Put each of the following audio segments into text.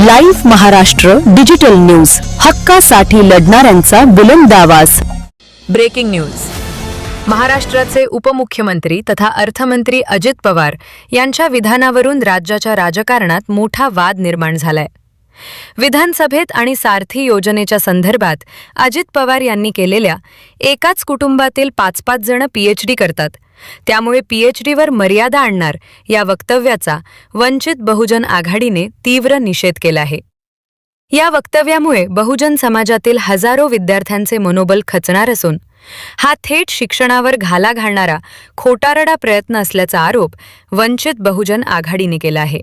Live Maharashtra digital news. हक्कासाठी लढणाऱ्यांचा बुलंद आवाज. Breaking news. महाराष्ट्राचे उपमुख्यमंत्री तथा अर्थमंत्री अजित पवार यांच्या विधानावरून राज्याच्या राजकारणात मोठा वाद निर्माण झालाय. विधानसभेत आणि सारथी योजनेच्या संदर्भात अजित पवार यांनी केलेल्या एकाच कुटुंबातील पाच पाच जण पीएचडी करतात. त्यामुळे पीएचडीवर मर्यादा आणणार या वक्तव्याचा वंचित बहुजन आघाडीने तीव्र निषेध केला आहे. या वक्तव्यामुळे बहुजन समाजातील हजारो विद्यार्थ्यांचे मनोबल खचणार असून हा थेट शिक्षणावर घाला घालणारा खोटारडा प्रयत्न असल्याचा आरोप वंचित बहुजन आघाडीने केला आहे.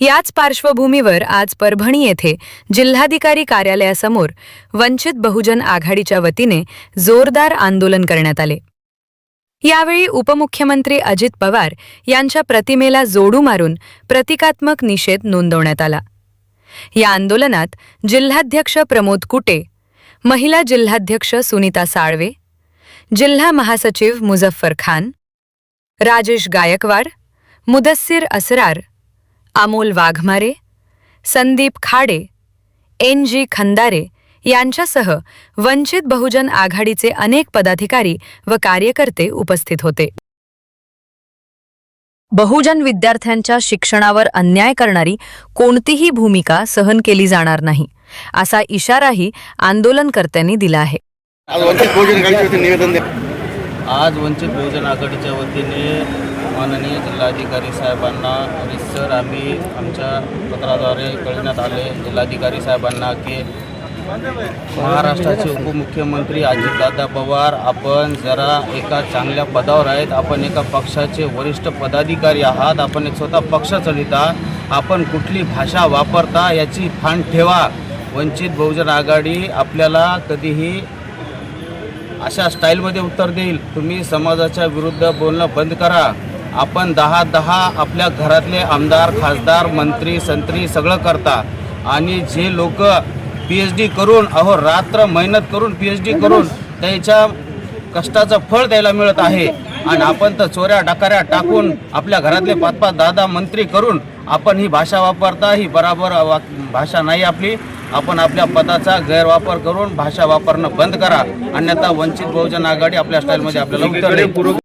याच पार्श्वभूमीवर आज परभणी येथे जिल्हाधिकारी कार्यालयासमोर वंचित बहुजन आघाडीच्या वतीने जोरदार आंदोलन करण्यात आले. यावेळी उपमुख्यमंत्री अजित पवार यांच्या प्रतिमेला जोडू मारून प्रतिकात्मक निषेध नोंदवण्यात आला. या आंदोलनात जिल्हाध्यक्ष प्रमोद कुटे महिला जिल्हाध्यक्ष सुनीता साळवे जिल्हा महासचिव मुझफ्फर खान राजेश गायकवाड मुदस्सीर असरार अमोल वाघमारे संदीप खाडे एन जी खंदारे यांच्यासह वंचित बहुजन आघाडीचे अनेक पदाधिकारी व कार्यकर्ते उपस्थित होते. बहुजन विद्यार्थ्यांच्या शिक्षणावर अन्याय करणारी कोणतीही भूमिका सहन केली जाणार नाही असा इशाराही आंदोलनकर्त्यांनी दिला आहे. आज वंचित बहुजन आघाडीच्या वतीने माननीय जिल्हाधिकारी साहेबांना रिसर आम्ही आमच्या पत्राद्वारे कळविण्यात आले. जिल्हाधिकारी साहेबांना की महाराष्ट्राचे उपमुख्यमंत्री अजितदादा पवार आपण जरा एका चांगल्या पदावर आहेत. आपण एका पक्षाचे वरिष्ठ पदाधिकारी आहात. आपण एक स्वतः पक्ष चढिता आपण कुठली भाषा वापरता याची फांड ठेवा. वंचित बहुजन आघाडी आपल्याला कधीही अशा स्टाईलमध्ये उत्तर देईल. तुम्ही समाजाच्या विरुद्ध बोलणं बंद करा. आपण दहा दहा आपल्या घरातले आमदार खासदार मंत्री संत्री सगळं करता. आणि जे लोक पी एच डी करून अहो रात्र मेहनत करून पी एच डी करून त्याच्या कष्टाचं फळ द्यायला मिळत आहे. आणि आपण तर चोऱ्या डकाऱ्या टाकून आपल्या घरातले पाच पाच दहा दहा मंत्री करून आपण ही भाषा वापरता ही बराबर वा- भाषा नाही आपली. आपण आपल्या पदाचा गैरवापर करून भाषा वापरणं बंद करा. अन्यथा वंचित बहुजन आघाडी आपल्या स्टाईलमध्ये आपल्याला उत्तर देईल